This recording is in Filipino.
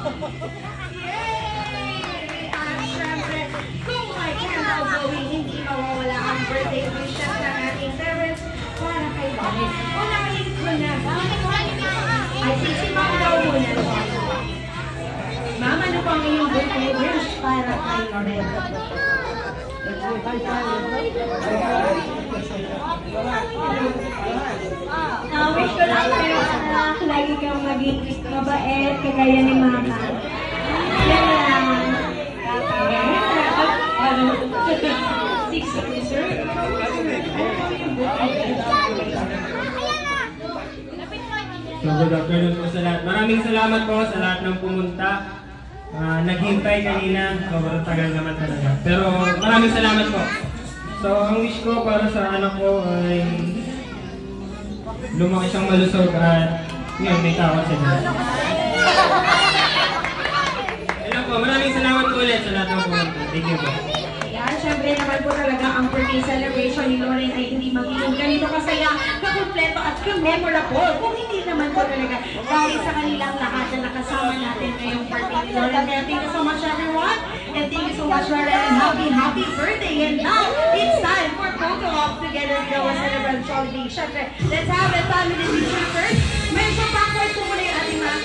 Yay! At syempre, kung may candle going, hindi mawawala ang birthday wishes ng ating parents para kay Loren. Unahin ko na. Ay, sisimang daw muna. Mama, ano po ang iyong birthday wish para kay Loren? Ah, maging mabait, kagaya ni mama. Yan lang. Six sir. So good afternoon po sa lahat. Maraming salamat po sa lahat ng pumunta. Ah, naghintay kanina, sobrang tagal naman talaga. Pero maraming salamat po. So ang wish ko para sa anak ko ay lumaki siyang malusog at yun, may tawad sa Diyos. Hello po, maraming salamat po ulit sa lahat ng pumunta. Thank you po. Yan, syempre naman po talaga ang birthday celebration ni Loren ay hindi magiging ganito kasaya, kakumpleto at ka-memorable. Kung hindi naman po talaga dahil sa kanilang lahat na nakasama natin ngayong birthday ni Loren. Kaya thank you so much everyone and thank you so much Loren and happy, happy birthday. And now, it's time for photo op together with our celebrant holiday. Syempre, let's have a family picture first. Medyo backward po muna yung ating mga